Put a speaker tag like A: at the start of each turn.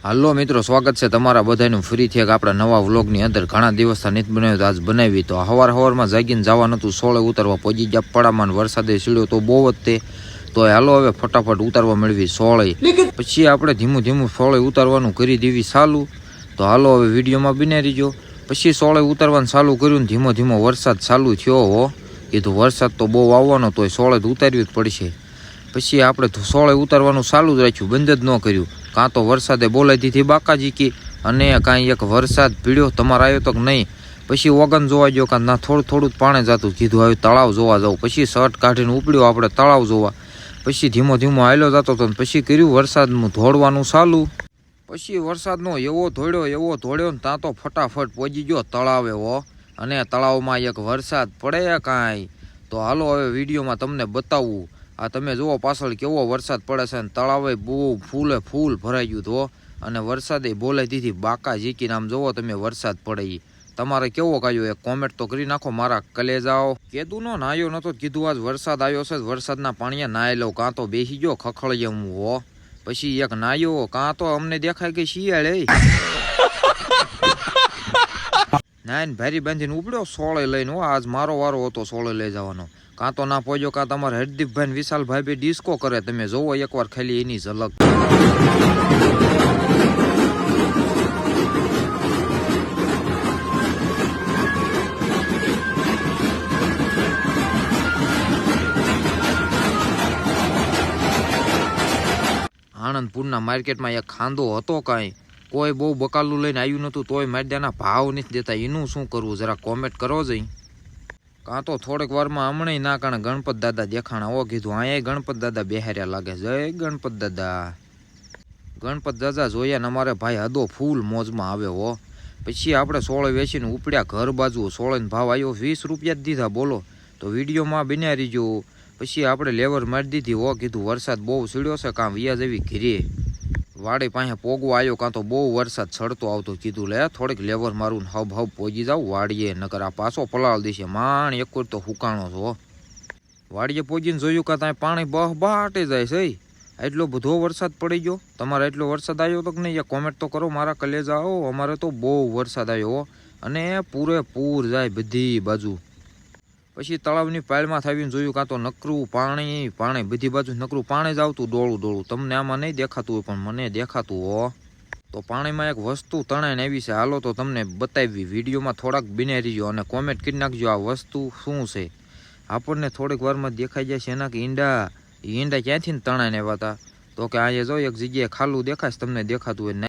A: હાલો મિત્રો, સ્વાગત છે તમારા બધાનું. ફરીથી એક આપણા નવા વ્લોગની અંદર. ઘણા દિવસથી નીત બનાવ્યું આજ બનાવી. તો હવાર હવારમાં જાગીને જવાનું હતું, સોળે ઉતરવા પહોંચી ગયા. પડામાં વરસાદે સીડ્યો તો બહુ જ તે. તો હાલો હવે ફટાફટ ઉતારવા મેળવી સોળે. પછી આપણે ધીમું ધીમું સોળે ઉતારવાનું કરી દેવી સાલું તો હાલો હવે વિડીયોમાં બિને રહીજો પછી સોળે ઉતારવાનું ચાલુ કર્યું ને ધીમો ધીમો વરસાદ ચાલુ થયો હો. કીધું વરસાદ તો બહુ આવવાનો તો સોળે ઉતારવી જ પડશે. પછી આપણે સોળે ઉતારવાનું ચાલુ જ રાખ્યું, બંધ જ ન કર્યું. કાં તો વરસાદે બોલાવી દીધી બાકાજી કી અને કાંઈ એક વરસાદ પીડ્યો તમારે આવ્યો તો નહીં? પછી ઓગન જોવા ગયો કાં ના, થોડું થોડું પાણી જતું. કીધું આવ્યું તળાવ જોવા જાઉં. પછી શર્ટ કાઢીને ઉપડ્યો, આપણે તળાવ જોવા. પછી ધીમો ધીમો હાલ્યો જતો હતો પછી કર્યું વરસાદનું ધોડવાનું ચાલુ. પછી વરસાદનો એવો ધોળ્યો એવો ધોળ્યો ને ત્યાં તો ફટાફટ પહોંચી ગયો તળાવે, હો. અને તળાવમાં એક વરસાદ પડે કાંઈ. તો હાલો, હવે વિડીયોમાં તમને બતાવું. આ તમે જુઓ, પાછળ કેવો વરસાદ પડે છે અને તળાવે બહુ ફૂલે, ફૂલ ભરાઈ ગયું તો અને વરસાદે બોલાઈ દીધી બાકા ઝીકીને. આમ જુઓ તમે, વરસાદ પડે એ તમારે કેવો કાયો? એક કોમેન્ટ તો કરી નાખો, મારા કલેજાઓ. કીધું નો નાયો નતો કીધું, આજ વરસાદ આવ્યો છે, વરસાદના પાણીએ નાય લઉં કાં તો બેસી ગયો ખખળી હું, હો. પછી એક નાયો, કાં તો અમને દેખાય કે શિયાળે? નાઈન ભારી બાંધીને ઉપડ્યો સોળે લઈને આજ મારો વારો હતો સોળે લઈ જવાનો. કાં તો ના પહોંચ્યો કાં તમારે હરદીપભાઈ વિશાલભાઈ બે ડિસ્કો કરે, તમે જોવો એકવાર ખાલી એની ઝલક. આણંદપુરના માર્કેટમાં એક ખાંદો હતો કાંઈ. કોઈ બહુ બકાલું લઈને આવ્યું નહોતું, તોય મારદ્યાના ભાવ નથી દેતા. એનું શું કરવું? જરા કોમેન્ટ કરો જઈ. કાં તો થોડીક વારમાં હમણાં ના કારણે ગણપત દાદા દેખાણા ઓ કીધું. અહીંયા ગણપત દાદા બેહાર્યા લાગે. જય ગણપત દાદા. ગણપત દાદા જોયા ને અમારે ભાઈ હદો ફૂલ મોજમાં આવે હો. પછી આપણે સોળે વેચીને ઉપડ્યા ઘર બાજુ. સોળે ભાવ આવ્યો વીસ રૂપિયા જ દીધા, બોલો. તો વિડીયોમાં બન્યા રહીજો. પછી આપણે લેવર મારી દીધી હો, કીધું વરસાદ બહુ સીડ્યો છે, કાં વ્યાજ એવી ઘીરે. વાડી પાસે પોગવો આવ્યો કાં તો બહુ વરસાદ છડતો આવતો કીધું, લે, થોડીક લેવર મારું હબ હબ પોગી જાવ વાડીએ, નકર આ પાછો પલાળ દેશે, માણ એક તો હુકાણો છો. વાડીએ પોગીને જોયું કાં ત્યાં પાણી બહ બાટે જાય છે એટલો બધો વરસાદ પડી ગયો. તમારે એટલો વરસાદ આવ્યો તો કે નહીં કોમેન્ટ તો કરો, મારા કલેજા આવો અમારે તો બહુ વરસાદ આવ્યો. અને પૂરેપૂર જાય બધી બાજુ. પછી તળાવની પાયલમાં થાવીને જોયું કાં તો નકરું પાણી પાણી, બધી બાજુ નકરું પાણી જ આવતું ડોળું ડોળું. તમને આમાં નહીં દેખાતું હોય, પણ મને દેખાતું હો. તો પાણીમાં એક વસ્તુ તણાઈને આવી છે. હાલો તો તમને બતાવી વિડીયોમાં થોડાક બિને રહીજો અને કોમેન્ટ કરી નાખજો આ વસ્તુ શું છે. આપણને થોડીક વારમાં દેખાઈ જાય છે એના કે ઈંડા ઈંડા ક્યાંથી તણાઈને આવ્યા હતા તો કે અહીંયા જો એક જગ્યાએ ખાલું દેખાય તમને દેખાતું હોય